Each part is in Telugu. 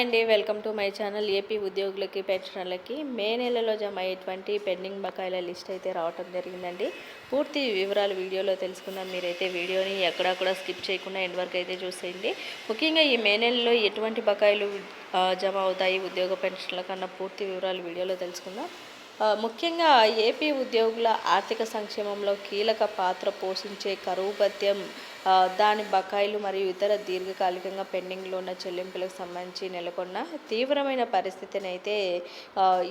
అండి welcome to my channel AP ఉద్యోగులకి పెన్షనర్లకి. మే నెలలో జమ అయ్యేటువంటి పెండింగ్ బకాయిల లిస్ట్ అయితే రావటం జరిగిందండి. పూర్తి వివరాలు వీడియోలో తెలుసుకుందాం. మీరైతే వీడియోని ఎక్కడా కూడా స్కిప్ చేయకుండా ఎండ్ వరకు అయితే చూసేయండి. ముఖ్యంగా ఈ మే నెలలో ఎటువంటి బకాయిలు జమ అవుతాయి ఉద్యోగ పెన్షన్ల కన్నా పూర్తి వివరాలు వీడియోలో తెలుసుకుందాం. ముఖ్యంగా ఏపీ ఉద్యోగుల ఆర్థిక సంక్షేమంలో కీలక పాత్ర పోషించే కరువు భత్యం దాని బకాయిలు మరియు ఇతర దీర్ఘకాలికంగా పెండింగ్లో ఉన్న చెల్లింపులకు సంబంధించి నెలకొన్న తీవ్రమైన పరిస్థితిని అయితే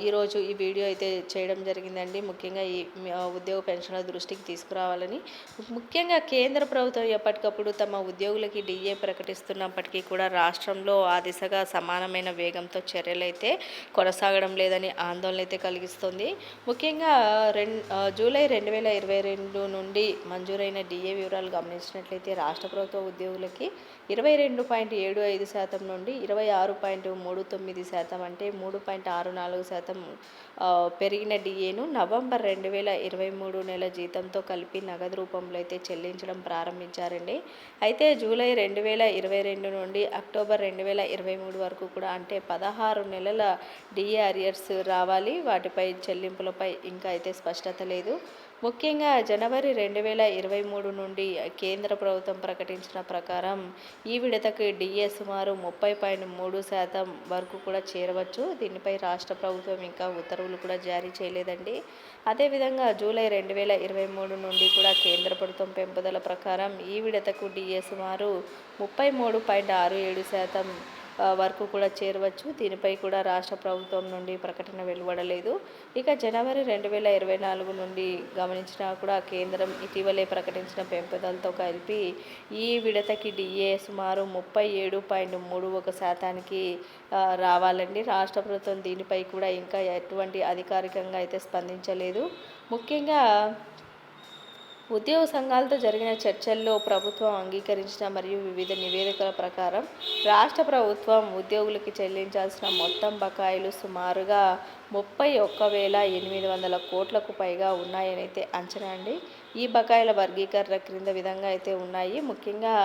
ఈరోజు ఈ వీడియో అయితే చేయడం జరిగిందండి. ముఖ్యంగా ఈ ఉద్యోగ పెన్షన్ల దృష్టికి తీసుకురావాలని. ముఖ్యంగా కేంద్ర ప్రభుత్వం ఎప్పటికప్పుడు తమ ఉద్యోగులకి డిఏ ప్రకటిస్తున్నప్పటికీ కూడా రాష్ట్రంలో ఆ దిశగా సమానమైన వేగంతో చర్యలైతే కొనసాగడం లేదని ఆందోళన అయితే కలిగిస్తుంది. ముఖ్యంగా రెండు జూలై రెండు వేల ఇరవై రెండు నుండి మంజూరైన డిఏ వివరాలు గమనించినట్లయితే అయితే రాష్ట్ర ప్రభుత్వ ఉద్యోగులకి ఇరవై రెండు పాయింట్ ఏడు ఐదు శాతం నుండి ఇరవై ఆరు పాయింట్ మూడు తొమ్మిది శాతం అంటే మూడు పాయింట్ ఆరు నాలుగు శాతం పెరిగిన డిఏను నవంబర్ రెండు వేల ఇరవై మూడు నెల జీతంతో కలిపి నగదు రూపంలో అయితే చెల్లించడం ప్రారంభించారండి. అయితే జూలై రెండు వేల ఇరవై రెండు నుండి అక్టోబర్ రెండు వేల ఇరవై మూడు వరకు కూడా అంటే పదహారు నెలల డిఏ అరియర్స్ రావాలి వాటిపై చెల్లింపులపై ఇంకా అయితే స్పష్టత లేదు. ముఖ్యంగా జనవరి రెండు వేల ఇరవై మూడు నుండి కేంద్ర ప్రభుత్వం ప్రకటించిన ప్రకారం ఈ విడతకు డిఏ సుమారు ముప్పై పాయింట్ మూడు శాతం వరకు కూడా చేరవచ్చు. దీనిపై రాష్ట్ర ప్రభుత్వం ఇంకా ఉత్తర్వులు కూడా జారీ చేయలేదండి. అదేవిధంగా జూలై రెండు వేల ఇరవై మూడు నుండి కూడా కేంద్ర ప్రభుత్వం పెంపుదల ప్రకారం ఈ విడతకు డిఏ సుమారు ముప్పై మూడు పాయింట్ ఆరు ఏడు శాతం వరకు కూడా చేరవచ్చు. దీనిపై కూడా రాష్ట్ర ప్రభుత్వం నుండి ప్రకటన వెలువడలేదు. ఇక జనవరి రెండు వేల ఇరవై నాలుగు నుండి గమనించినా కూడా కేంద్రం ఇటీవలే ప్రకటించిన పెంపుదలతో కలిపి ఈ విడతకి డిఏ సుమారు ముప్పై ఏడు పాయింట్ మూడు ఒక శాతానికి రావాలండి. రాష్ట్ర ప్రభుత్వం దీనిపై కూడా ఇంకా ఎటువంటి అధికారికంగా అయితే స్పందించలేదు. ముఖ్యంగా ఉద్యోగ సంఘాలతో జరిగిన చర్చల్లో ప్రభుత్వం అంగీకరించిన మరియు వివిధ నివేదికల ప్రకారం రాష్ట్ర ప్రభుత్వం ఉద్యోగులకి చెల్లించాల్సిన మొత్తం బకాయిలు సుమారుగా ముప్పై ఒక్క వేల ఎనిమిది వందల కోట్లకు పైగా ఉన్నాయని అయితే అంచనా అండి. ఈ బకాయిల వర్గీకరణ క్రింద విధంగా అయితే ఉన్నాయి. ముఖ్యంగా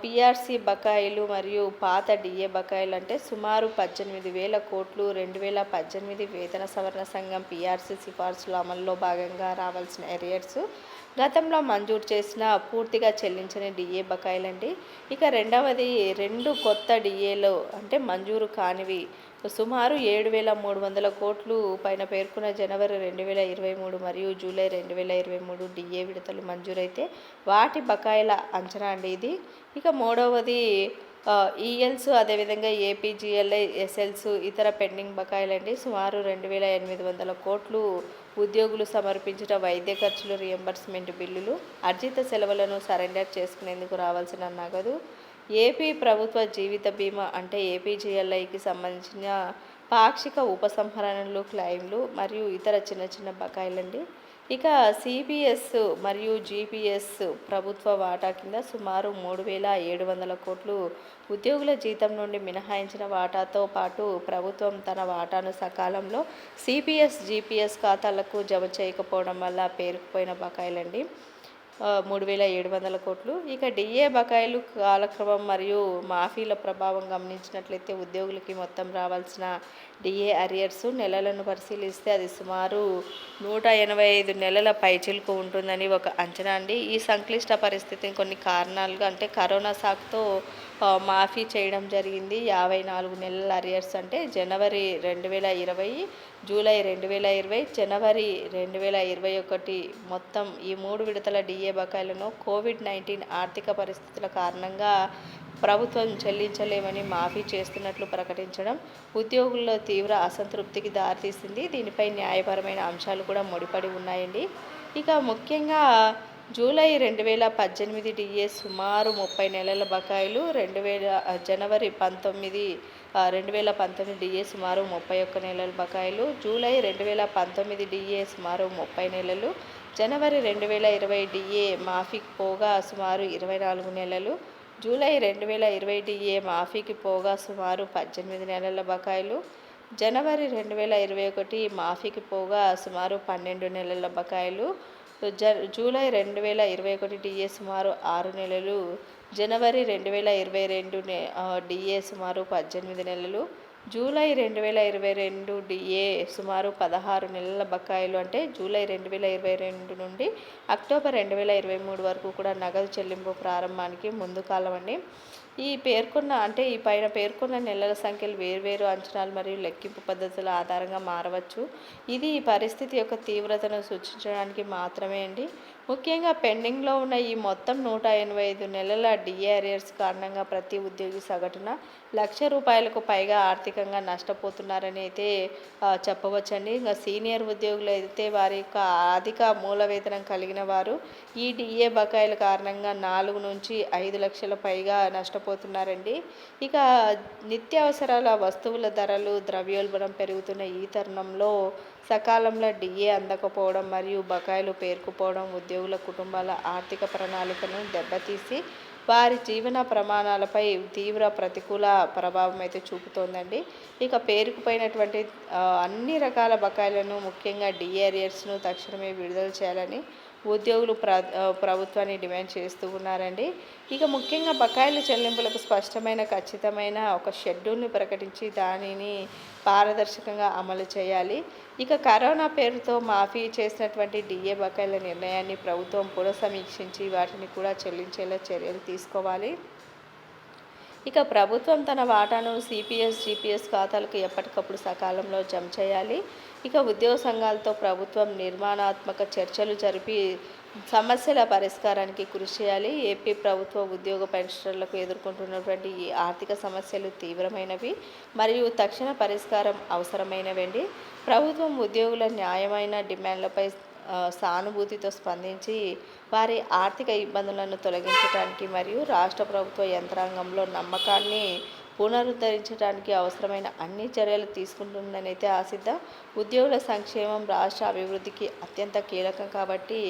పిఆర్సి బకాయిలు మరియు పాత డిఏ బకాయిలు అంటే సుమారు పద్దెనిమిది వేల కోట్లు రెండు వేల పద్దెనిమిది వేతన సవరణ సంఘం పిఆర్సీ సిఫార్సుల అమల్లో భాగంగా రావాల్సిన ఎరియర్స్ గతంలో మంజూరు చేసిన పూర్తిగా చెల్లించని డిఏ బకాయిలండి. ఇక రెండవది రెండు కొత్త డిఏలు అంటే మంజూరు కానివి సుమారు ఏడు వేల మూడు వందల కోట్లు పైన పేర్కొన్న జనవరి రెండు వేల ఇరవై మూడు మరియు జూలై రెండు వేల ఇరవై మూడు డిఏ విడతలు మంజూరైతే వాటి బకాయిల అంచనా అండి ఇది. ఇక మూడవది ఈఎల్స్ అదేవిధంగా ఏపీజీఎల్ఐ ఎస్ఎల్స్ ఇతర పెండింగ్ బకాయిలండి. సుమారు రెండు వేల ఎనిమిది వందల కోట్లు ఉద్యోగులు సమర్పించిన వైద్య ఖర్చులు రియంబర్స్మెంట్ బిల్లులు అర్జిత సెలవులను సరెండర్ చేసుకునేందుకు రావాల్సిన నగదు ఏపీ ప్రభుత్వ జీవిత బీమా అంటే ఏపీజీఎల్ఐకి సంబంధించిన పాక్షిక ఉపసంహరణలు క్లెయిమ్లు మరియు ఇతర చిన్న చిన్న బకాయిలండి. ఇక సిబిఎస్ మరియు జీపీఎస్ ప్రభుత్వ వాటా కింద సుమారు మూడు వేల ఏడు వందల కోట్లు ఉద్యోగుల జీతం నుండి మినహాయించిన వాటాతో పాటు ప్రభుత్వం తన వాటాను సకాలంలో సిపిఎస్ జీపీఎస్ ఖాతాలకు జమ చేయకపోవడం వల్ల పేరుకుపోయిన బకాయిలండి. మూడు వేల ఏడు వందల కోట్లు. ఇక డిఏ బకాయిలు కాలక్రమం మరియు మాఫీల ప్రభావం గమనించినట్లయితే ఉద్యోగులకి మొత్తం రావాల్సిన డిఏ అరియర్స్ నెలలను పరిశీలిస్తే అది సుమారు నూట ఎనభై ఐదు నెలల పైచిలుకు ఉంటుందని ఒక అంచనా అండి. ఈ సంక్లిష్ట పరిస్థితిని కొన్ని కారణాలుగా అంటే కరోనా సాకుతో మాఫీ చేయడం జరిగింది. యాభై నాలుగు నెలల అరియర్స్ అంటే జనవరి రెండు వేల ఇరవై జూలై రెండు వేల ఇరవై జనవరి రెండు వేల ఇరవై ఒకటి మొత్తం ఈ మూడు విడతల డిఏ బకాయిలను కోవిడ్ నైన్టీన్ ఆర్థిక పరిస్థితుల కారణంగా ప్రభుత్వం చెల్లించలేమని మాఫీ చేస్తున్నట్లు ప్రకటించడం ఉద్యోగుల్లో తీవ్ర అసంతృప్తికి దారితీసింది. దీనిపై న్యాయపరమైన అంశాలు కూడా ముడిపడి ఉన్నాయండి. ఇక ముఖ్యంగా జూలై రెండు వేల పద్దెనిమిది డిఏ సుమారు ముప్పై నెలల బకాయిలు రెండు వేల జనవరి పంతొమ్మిది రెండు వేల పంతొమ్మిది డిఏ సుమారు ముప్పై ఒక్క నెలల బకాయిలు జూలై రెండు వేల పంతొమ్మిది డిఏ సుమారు ముప్పై నెలలు జనవరి రెండు వేల ఇరవై డిఏ మాఫీకి పోగా సుమారు ఇరవై నాలుగు నెలలు జూలై రెండు వేల ఇరవై డిఏ మాఫీకి పోగా సుమారు పద్దెనిమిది నెలల బకాయిలు జనవరి రెండు వేల ఇరవై ఒకటి మాఫీకి పోగా సుమారు పన్నెండు నెలల బకాయిలు జూలై రెండు వేల ఇరవై ఒకటి డిఏ సుమారు ఆరు నెలలు జనవరి రెండు వేల ఇరవై రెండు డిఏ సుమారు పద్దెనిమిది నెలలు జూలై రెండు వేల ఇరవై రెండు డిఏ సుమారు పదహారు నెలల బకాయిలు అంటే జూలై రెండు వేల ఇరవై రెండు నుండి అక్టోబర్ రెండు వేల ఇరవై మూడు వరకు కూడా నగదు చెల్లింపు ప్రారంభానికి ముందు కాలం అండి ఈ పేర్కొన్న అంటే ఈ పైన పేర్కొన్న నెలల సంఖ్యలు వేర్వేరు అంచనాలు మరియు లెక్కింపు పద్ధతుల ఆధారంగా మారవచ్చు. ఇది ఈ పరిస్థితి యొక్క తీవ్రతను సూచించడానికి మాత్రమే అండి. ముఖ్యంగా పెండింగ్లో ఉన్న ఈ మొత్తం నూట ఎనభై ఐదు నెలల డిఏఆర్ఎస్ కారణంగా ప్రతి ఉద్యోగి సగటున లక్ష రూపాయలకు పైగా ఆర్థికంగా నష్టపోతున్నారని అయితే చెప్పవచ్చండి. ఇంకా సీనియర్ ఉద్యోగులు అయితే వారి యొక్క అధిక మూల వేతనం కలిగిన వారు ఈ డిఏ బకాయిల కారణంగా నాలుగు నుంచి ఐదు లక్షల పైగా నష్టపోతున్నారండి ఇక నిత్యావసరాల వస్తువుల ధరలు ద్రవ్యోల్బణం పెరుగుతున్న ఈ తరుణంలో సకాలంలో డిఏ అందకపోవడం మరియు బకాయిలు పేరుకుపోవడం ఉద్యోగుల కుటుంబాల ఆర్థిక ప్రణాళికను దెబ్బతీసి వారి జీవన ప్రమాణాలపై తీవ్ర ప్రతికూల ప్రభావం అయితే చూపుతోందండి. ఇక పేరుకుపోయినటువంటి అన్ని రకాల బకాయిలను ముఖ్యంగా డిఏరియర్స్ను తక్షణమే విడుదల చేయాలని ఉద్యోగులు ప్ర ప్రభుత్వాన్ని డిమాండ్ చేస్తూ ఉన్నారండి. ఇక ముఖ్యంగా బకాయిల చెల్లింపులకు స్పష్టమైన ఖచ్చితమైన ఒక షెడ్యూల్ని ప్రకటించి దానిని పారదర్శకంగా అమలు చేయాలి. ఇక కరోనా పేరుతో మాఫీ చేసినటువంటి డిఏ బకాయిల నిర్ణయాన్ని ప్రభుత్వం పునఃసమీక్షించి వాటిని కూడా చెల్లించేలా చర్యలు తీసుకోవాలి. ఇక ప్రభుత్వం తన వాటాను సిపిఎస్ జిపిఎస్ ఖాతాలకు ఎప్పటికప్పుడు సకాలంలో జమ చేయాలి. ఇక ఉద్యోగ సంఘాలతో ప్రభుత్వం నిర్మాణాత్మక చర్చలు జరిపి సమస్యల పరిష్కారానికి కృషి చేయాలి. ఏపీ ప్రభుత్వ ఉద్యోగ పెన్షనర్లకు ఎదుర్కొంటున్నటువంటి ఈ ఆర్థిక సమస్యలు తీవ్రమైనవి మరియు తక్షణ పరిష్కారం అవసరమైనవండి. ప్రభుత్వం ఉద్యోగుల న్యాయమైన డిమాండ్లపై సానుభూతితో స్పందించి వారి ఆర్థిక ఇబ్బందులను తొలగించడానికి మరియు రాష్ట్ర ప్రభుత్వ యంత్రాంగంలో నమ్మకాన్ని పునరుద్ధరించడానికి అవసరమైన అన్ని చర్యలు తీసుకుంటుందనైతే అయితే ఆశిద్దాం. ఉద్యోగుల సంక్షేమం రాష్ట్ర అభివృద్ధికి అత్యంత కీలకం కాబట్టి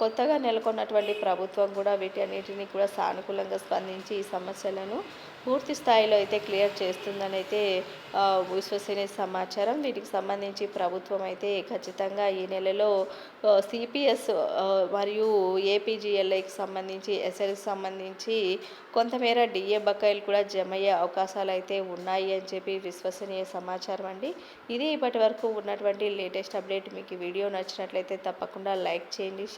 కొత్తగా నెలకొన్నటువంటి ప్రభుత్వం కూడా వీటన్నిటిని కూడా సానుకూలంగా స్పందించి ఈ సమస్యలను పూర్తి స్థాయిలో అయితే క్లియర్ చేస్తుందని అయితే విశ్వసనీయ సమాచారం. వీటికి సంబంధించి ప్రభుత్వం అయితే ఖచ్చితంగా ఈ నెలలో సిపిఎస్ మరియు ఏపీజీఎల్ఐకి సంబంధించి ఎస్ఎల్కి సంబంధించి కొంతమేర డిఏ బకాయిలు కూడా జమ అయ్యే అవకాశాలు అయితే ఉన్నాయి అని చెప్పి విశ్వసనీయ సమాచారం అండి. ఇది ఇప్పటి వరకు ఉన్నటువంటి లేటెస్ట్ అప్డేట్. మీకు వీడియో నచ్చినట్లయితే తప్పకుండా లైక్ చేయండి